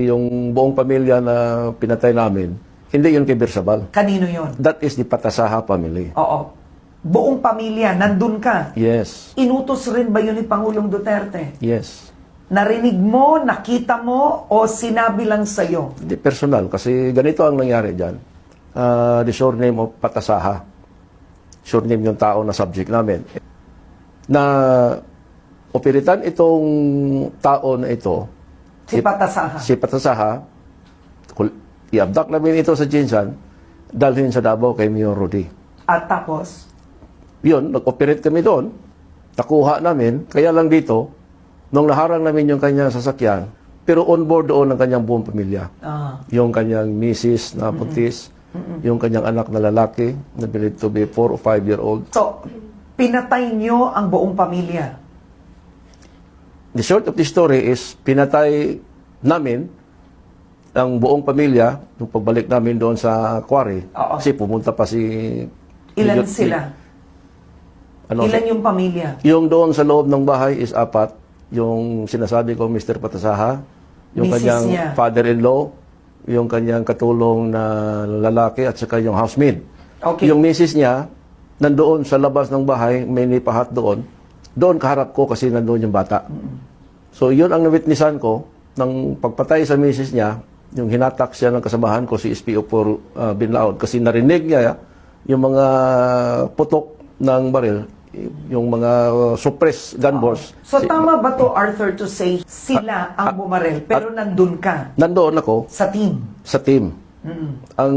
Yung buong pamilya na pinatay namin, hindi yun kay Bersabal. Kanino yon? That is the Patasaha family. Oo. Buong pamilya, nandun ka. Yes. Inutos rin ba yun ni Pangulong Duterte? Yes. Narinig mo, nakita mo, o sinabi lang sa'yo? Hindi personal kasi ganito ang nangyari dyan. Ah, the surname of Patasaha. Surname yung tao na subject namin. Na operitan itong tao na ito, Si Patasaha. si Patasaha, i-abduct namin ito sa Jinsan, dalhin sa Davao kay Mayor Rudy. At tapos, Yun, nag-operate kami doon, nakuha namin, kaya lang dito, nung naharang namin yung kanyang sasakyan, pero on board doon ang kanyang buong pamilya. ah, Yung kanyang misis na buntis, yung kanyang anak na lalaki, na believed to be 4 or 5 year old. so, pinatay nyo ang buong pamilya. The short of the story is, pinatay namin ang buong pamilya nung pagbalik namin doon sa quarry. Oo. Kasi pumunta pa si... Ilan Major- sila? Ano, Ilan yung pamilya? Yung doon sa loob ng bahay is apat. Yung sinasabi ko, Mr. Patasaha. Yung Misis kanyang father-in-law. Yung kanyang katulong na lalaki at saka yung housemaid. Okay. Yung misis niya, nandoon sa labas ng bahay, may nipahat doon. Doon kaharap ko kasi nandoon yung bata. So yun ang nawitnessan ko ng pagpatay sa misis niya, yung hinatak siya ng kasamahan ko si SPO for uh, Binlaod kasi narinig niya yung mga putok ng baril, yung mga uh, suppress gun balls. So, Si- tama ba to, Arthur, to say sila ang bumarel, pero nandun ka nandoon ako sa team? sa team. Ang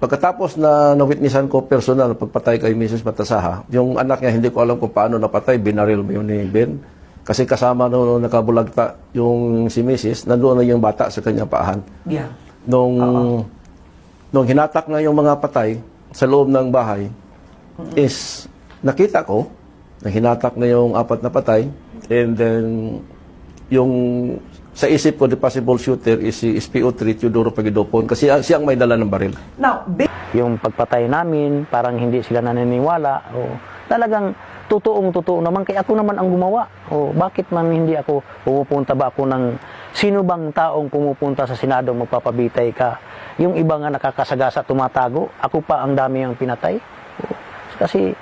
pagkatapos na nawitnessan ko personal pagpatay kay Mrs. Matasaha, yung anak niya hindi ko alam kung paano napatay, binaril mo yun ni Ben. Kasi kasama no nakabulagta yung si Mrs. nandoon na yung bata sa kanyang paahan. Yeah. Nung nung hinatak na yung mga patay sa loob ng bahay is nakita ko na hinatak na yung apat na patay and then yung sa isip ko the possible shooter is si SPO3 Teodoro Pagidopon kasi siya- siyang may dala ng baril. Now, yung pagpatay namin, parang hindi sila naniniwala. O, talagang totoong totoo naman, kaya ako naman ang gumawa. O, bakit man hindi ako, pumupunta ba ako ng, sino bang taong pumupunta sa Senado magpapabitay ka? Yung iba nga nakakasagasa, tumatago, ako pa ang dami ang pinatay. O, kasi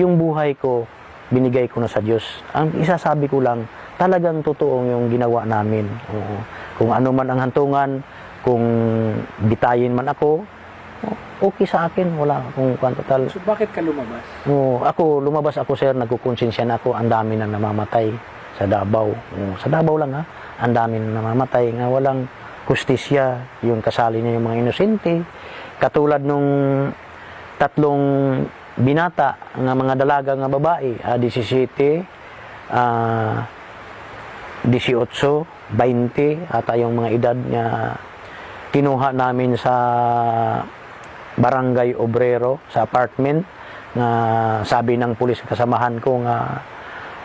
yung buhay ko, binigay ko na sa Diyos. Ang isasabi ko lang, talagang totoo yung ginawa namin. Oo. Kung ano man ang hantungan, kung bitayin man ako, okay sa akin, wala akong total. So bakit ka lumabas? Oo, ako, lumabas ako sir, nagkukonsensya na ako, ang dami na namamatay sa Davao. Oo, sa Davao lang ha, ang dami na namamatay, nga walang justisya, yung kasali niya yung mga inosente. Katulad nung tatlong binata, nga mga dalaga nga babae, ah, 17, ah, 18, 20, ata yung mga edad niya kinuha namin sa barangay obrero sa apartment na sabi ng pulis kasamahan ko nga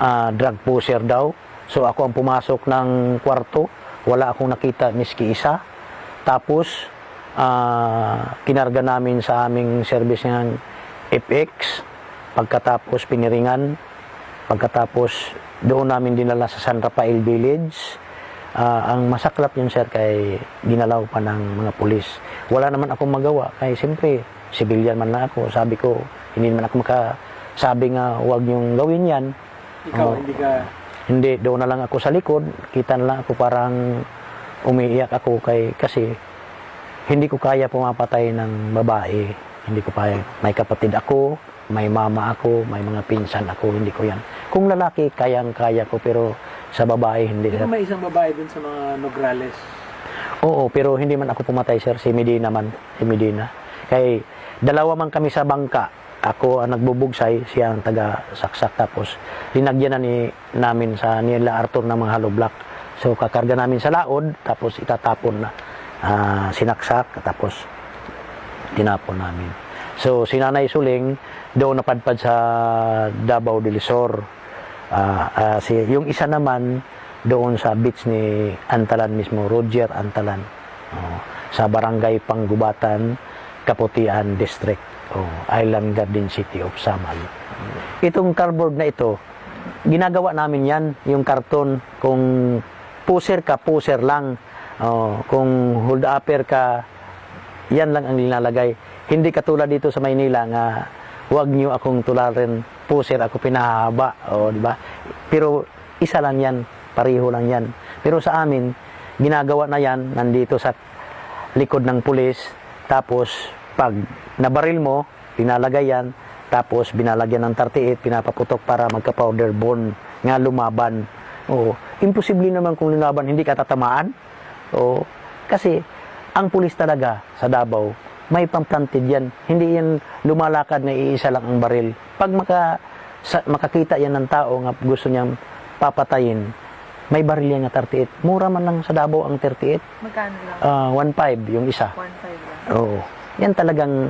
ah, drug pusher daw. So ako ang pumasok ng kwarto, wala akong nakita miski isa. Tapos ah, kinarga namin sa aming service ng FX. Pagkatapos piniringan, pagkatapos doon namin dinala sa San Rafael Village. Ah, ang masaklap yun sir kay ginalaw pa ng mga pulis. Wala naman akong magawa kay siyempre civilian man lang ako. Sabi ko, hindi naman ako makasabi nga huwag niyong gawin yan. Ikaw, Oo. hindi ka... Hindi, doon na lang ako sa likod. Kita na lang ako parang umiiyak ako kay kasi hindi ko kaya pumapatay ng babae. Hindi ko kaya. May kapatid ako, may mama ako, may mga pinsan ako, hindi ko yan. Kung lalaki, kayang-kaya ko, pero sa babae, hindi. Di ba may isang babae dun sa mga Nograles? Oo, pero hindi man ako pumatay, sir. Si Medina man. Si Medina. Kay dalawa man kami sa bangka. Ako ang nagbubugsay, siya ang taga-saksak. Tapos, linagyan na ni, namin sa nila Arthur ng mga hollow block. So, kakarga namin sa laod, tapos itatapon na. Ah, sinaksak, tapos tinapon namin. So, si Nanay Suling, doon napadpad sa Davao del Sur. Ah, ah, si, yung isa naman, doon sa beach ni Antalan mismo, Roger Antalan. Oh, sa barangay Panggubatan, Kaputian District. Oh, Island Garden City of Samal. Itong cardboard na ito, ginagawa namin yan, yung karton, kung puser ka, puser lang. Oh, kung hold upper ka, yan lang ang nilalagay. Hindi katulad dito sa Maynila nga huwag niyo akong tularin puser ako pinahaba, oh, di ba? Pero isa lang yan, pareho lang yan. Pero sa amin, ginagawa na yan nandito sa likod ng pulis. Tapos pag nabaril mo, pinalagay yan, tapos binalagyan ng 38, pinapaputok para magka-powder bone nga lumaban. Oo. Imposible naman kung lumaban, hindi ka tatamaan. Oo. Kasi ang pulis talaga sa Davao, may pamplanted yan. Hindi yan lumalakad na iisa lang ang baril. Pag maka, sa, makakita yan ng tao nga gusto niyang papatayin, may baril yan nga 38. Mura man lang sa Davao ang 38. Magkano lang? Ah, 1.5 yung isa. 1.5 lang. Oo. Yan talagang